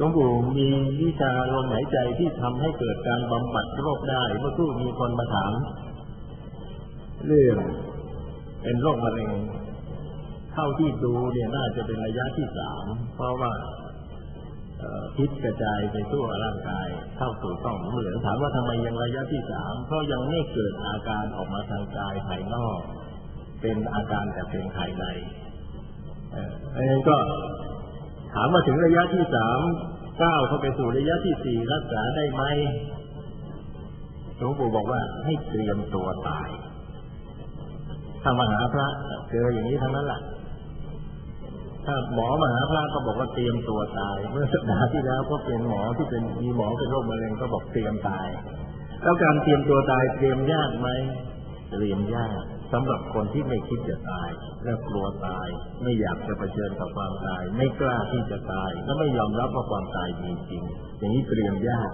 หลวงปู่มีวิชาลมหายใจที่ทำให้เกิดการบำบัดโรคได้ เมื่อครู่มีคนมาถาม เรื่องเป็นโรคมะเร็ง เท่าที่ดูเนี่ยน่าจะเป็นระยะที่สาม เพราะว่าพิษกระจายไปทั่วร่างกายเข้าสู่ต้องเหลืองถามว่าทำไมยังระยะที่สามเพราะยังไม่เกิดอาการออกมาทางกายภายนอก เป็นอาการแต่เป็นภายในเอันนี้ก็ ถามมาถึงระยะที่สามก้าวเข้าไปสู่ระยะที่สี่รักษาได้ไหมหลวงปู่บอกว่าให้เตรียมตัวตายถ้ามาหาพระเจออย่างนี้ทั้งนั้นแหละถ้าหมอมาหาพระก็บอกว่าเตรียมตัวตาย เมื่อสัปดาห์ที่แล้วก็เป็นหมอที่เป็นมีหมอเป็นโรคมะเร็งก็บอกเตรียมตาย แล้วการเตรียมตัวตายเตรียมยากไหมเตรียมยาก สำหรับคนที่ไม่คิดจะตาย และกลัวตาย ไม่อยากจะเผชิญกับความตาย ไม่กล้าที่จะตาย และไม่ยอมรับว่าความตายมีจริง อย่างนี้เตรียมยาก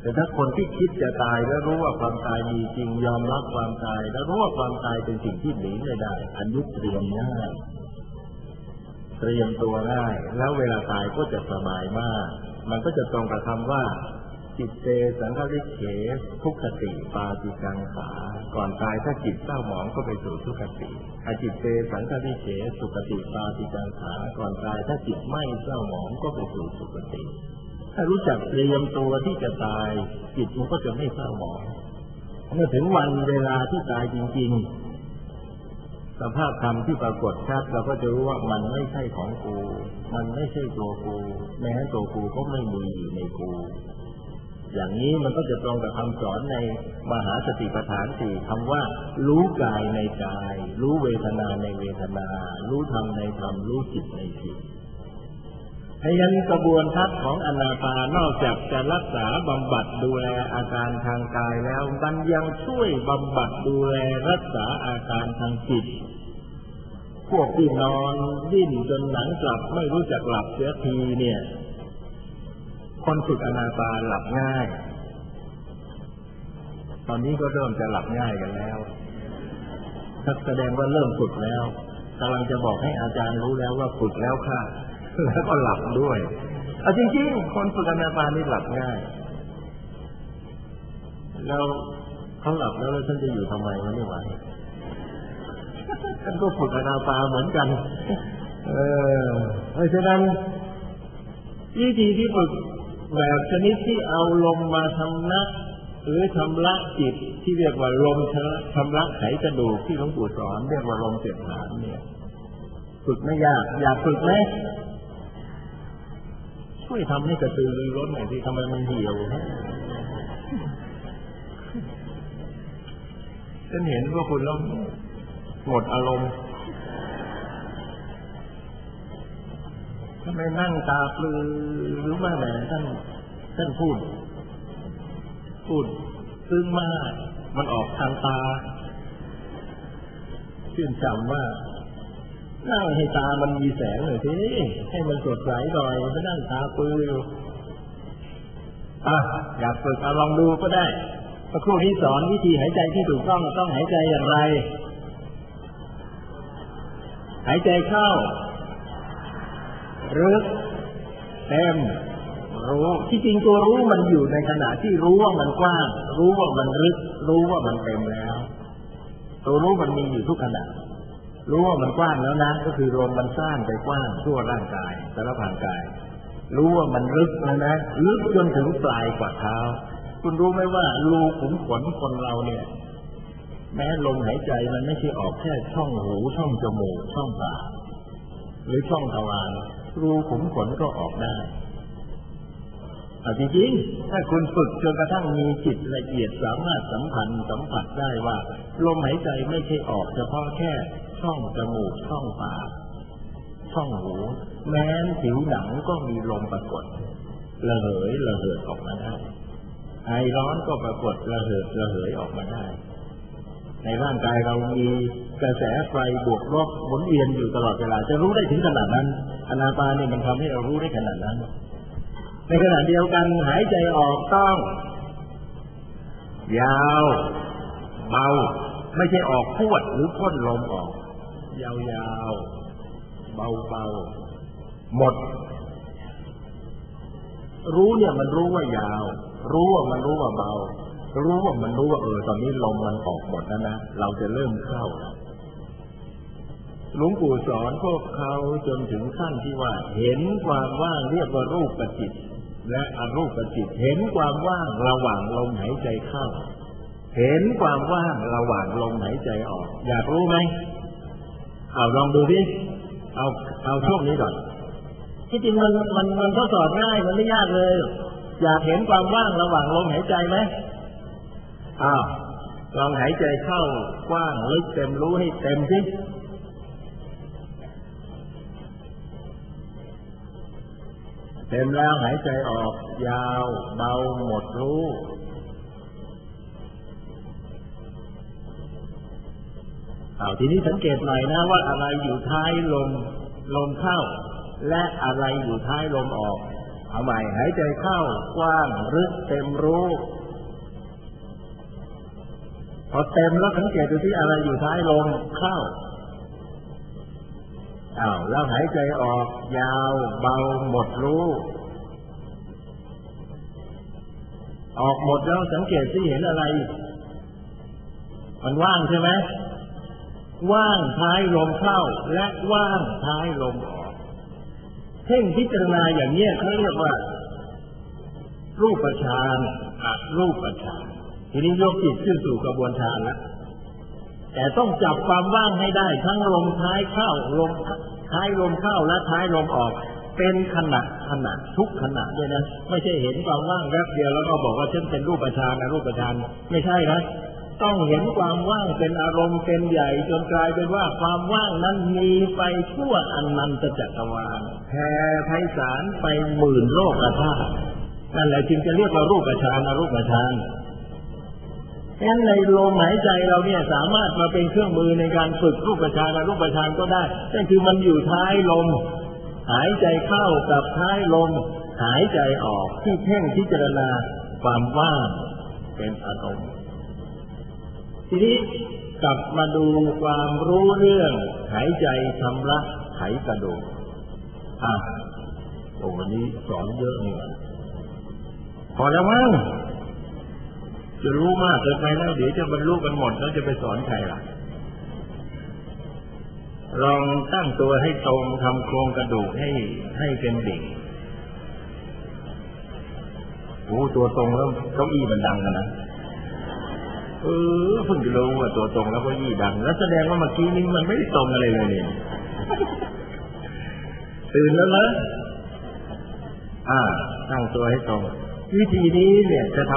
แต่ถ้าคนที่คิดจะตายแล้วรู้ว่าความตายมีจริง ยอมรับความตาย แล้วรู้ว่าความตายเป็นสิ่งที่หนีไม่ได้ อันนี้เตรียมง่ายเตรียมตัวง่ายแล้วเวลาตายก็จะสบายมาก มันก็จะตรงกับคำว่า จิตเตสังฆวิเขทุกขติปาติกังขาก่อนตายถ้าจิตเศร้าหมองก็ไปสู่ทุกขติอจิตเตสังฆวิเขสุขติปาติกังขาก่อนตายถ้าจิตไม่เศร้าหมองก็ไปสู่สุขติ ถ้ารู้จักเตรียมตัวที่จะตาย จิตมันก็จะไม่เศร้าหมองเมื่อถึงวันเวลาที่ตายจริง ๆ สภาพธรรมที่ปรากฏชัดเราก็จะรู้ว่ามันไม่ใช่ของกู มันไม่ใช่ตัวกูแม้ตัวกูก็ไม่มีอยู่ในกู อย่างนี้มันก็จะตรงกับคำสอนในมหาสติปัฏฐานสี่คำว่า รู้กายในกาย รู้เวทนาในเวทนา รู้ธรรมในธรรม รู้จิตในจิตพยันกระบวนทัศน์ของอนาปานอกจากจะรักษาบำบัดดูแลอาการทางกายแล้วมันยังช่วยบำบัดดูแลรักษาอาการทางจิต พวกที่นอนดิ้นจนหนังกลับไม่รู้จักหลับเสียทีเนี่ย คนฝึกอนาปาหลับง่าย ตอนนี้ก็เริ่มจะหลับง่ายกันแล้วแสดงว่าเริ่มฝึกแล้วกำลังจะบอกให้อาจารย์รู้แล้วว่าฝึกแล้วค่ะ แล้วก็หลับด้วยเอาจริงๆ คนฝึกอนาปานี่หลับง่าย แล้วเขาหลับแล้วแล้วท่านจะอยู่ทำไมวะไม่ไหวท่านก็ฝึกอนาปาเหมือนกัน เออเพราะฉะนั้นวิธีที่ฝึก แบบชนิดที่เอาลมมาทำนัก หรือชำระจิตที่เรียกว่าลมชำระไขกระดูกที่หลวงปู่สอนเรียกว่าลมเสียดฐานเนี่ยฝึกไม่ยาก อยากฝึกไหมช่วยทำให้กระตือรือร้นหน่อยที่ทำไมมันเหี่ยวฉันเห็นว่าคุณแล้วหมดอารมณ์ ทำไมนั่งตาปลือหรือว่าแหมท่านท่านพูด พูดซึ้งมาก มันออกทางตาชื่นจำว่านั่งให้ตามันมีแสงหน่อยสิให้มันสดใสหน่อยไม่นั่งตาปลืออะอยากฝึกเอาลองดูก็ได้พระครูที่สอนวิธีหายใจที่ถูกต้องต้องหายใจอย่างไร หายใจเข้า รึกเต็มรู้ที่จริงตัวรู้มันอยู่ในขณะที่รู้ว่ามันกว้าง รู้ว่ามันรึก รู้ว่ามันเต็มแล้ว ตัวรู้มันมีอยู่ทุกขณะ รู้ว่ามันกว้างแล้วนะ ก็คือลมมันสร้างไปกว้างทั่วร่างกายสารพางกาย รู้ว่ามันลึกแล้วนะลึกจนถึงปลายกว่าเท้า คุณรู้ไหมว่ารูขุมขนคนเราเนี่ย แม้ลมหายใจมันไม่ใช่ออกแค่ช่องหูช่องจมูกช่องปากหรือช่องทวาร รูขุมขนก็ออกได้จริงๆถ้าคุณฝึกจนกระทั่งมีจิตละเอียดสามารถสัมพันธ์สัมผัสได้ว่าลมหายใจไม่ใช่ออกเฉพาะแค่ช่องจมูกช่องปากช่องหู แม้นผิวหนังก็มีลมปรากฏระเหยระเหิดออกมาได้ไอร้อนก็ปรากฏระเหิดระเหยออกมาได้ ในร่างกายเรามีกระแสไฟบวกลบหมุนเวียนอยู่ตลอดเวลา จะรู้ได้ถึงขนาดนั้นอนาปานเนี่ยมันทำให้เรารู้ได้ขนาดนั้น ในขณะเดียวกันหายใจออกต้อง ยาว เบา ไม่ใช่ออกพวดหรือพ่นลมออก ยาวๆ เบาๆ หมด รู้เนี่ยมันรู้ว่ายาว รู้ว่ามันรู้ว่าเบา รู้ว่ามันรู้ว่าเออตอนนี้ลมมันออกหมดแล้วนะเราจะเริ่มเข้าแล้วหลวงปู่สอนพวกเขาจนถึงขั้นที่ว่า เห็นความว่างเรียกว่ารูปประจิต และอรูปประจิต เห็นความว่างระหว่างลมหายใจเข้า เห็นความว่างระหว่างลมหายใจออก อยากรู้ไหมเอาลองดูดิเอาเอาช่วงนี้ก่อนที่จริงมันมันมันทดสอบง่ายมันไม่ยากเลย อยากเห็นความว่างระหว่างลมหายใจไหม อ้าวลองหายใจเข้ากว้างลึกเต็มรู้ให้เต็มสิเต็มแล้วหายใจออก ยาวเบาหมดรู้เอาทีนี้สังเกตหน่อยนะว่าอะไรอยู่ท้ายลมลมเข้า และอะไรอยู่ท้ายลมออก เอาใหม่หายใจเข้ากว้างลึกเต็มรู้ พอเต็มแล้วสังเกตดูที่อะไรอยู่ท้ายลมเข้าอ้าวแล้วหายใจออก ยาว เบาหมดรู้ ออกหมดแล้วสังเกตที่เห็นอะไร มันว่างใช่ไหมว่างท้ายลมเข้า และว่างท้ายลมออกเพ่งพิจารณาอย่างเนี้เขาเรียกว่า รูปฌานอรูปฌาน ทีนี้ยกจิตขึ้นสู่กระบวนฌานแล้วแต่ต้องจับความว่างให้ได้ทั้งลมท้ายเข้าลมท้ายลมเข้าและท้ายลมออก เป็นขณะขณะทุกขณะด้วยนะไม่ใช่เห็นความว่างแวบเดียวแล้วก็บอกว่าฉันเป็นรูปฌานนะรูปฌานไม่ใช่นะต้องเห็นความว่างเป็นอารมณ์เป็นใหญ่จนกลายเป็นว่าความว่างนั้นมีไปทั่วอันันตจักรวาลแผ่ไพศาลไปหมื่นโลกธาตุนั่นแหละจึงจะเรียกว่ารูปฌานอรูปฌาน งั้นในลมหายใจเราเนี่ยสามารถมาเป็นเครื่องมือในการฝึกรูปฌานรูปฌานก็ได้ นั่นคือมันอยู่ท้ายลม หายใจเข้ากับท้ายลม หายใจออกที่เพ่งพิจารณาความว่างเป็นอารมณ์ทีนี้กลับมาดูความรู้เรื่องหายใจชำระไขกระดูกอะโอ้วันนี้สอนเยอะนี่หว่าพอแล้วมั้ง จะรู้มากเกินไปแล้วเดี๋ยวจะบรรลุกันหมดแล้วจะไปสอนใครล่ะลองตั้งตัวให้ตรงทำโครงกระดูกให้ให้เป็นดิ่งโอ้ตัวตรงแล้วเก้าอี้มันดังกันนะเออเพิ่งจะรู้ว่าตัวตรงแล้วก็ยี่ดัง แล้วแสดงว่าเมื่อกี้นี้มันไม่ได้ตรงอะไรเลยเนี่ยตื่นแล้วเหรออ่า ตั้งตัวให้ตรงวิธีนี้เนี่ยจะทำ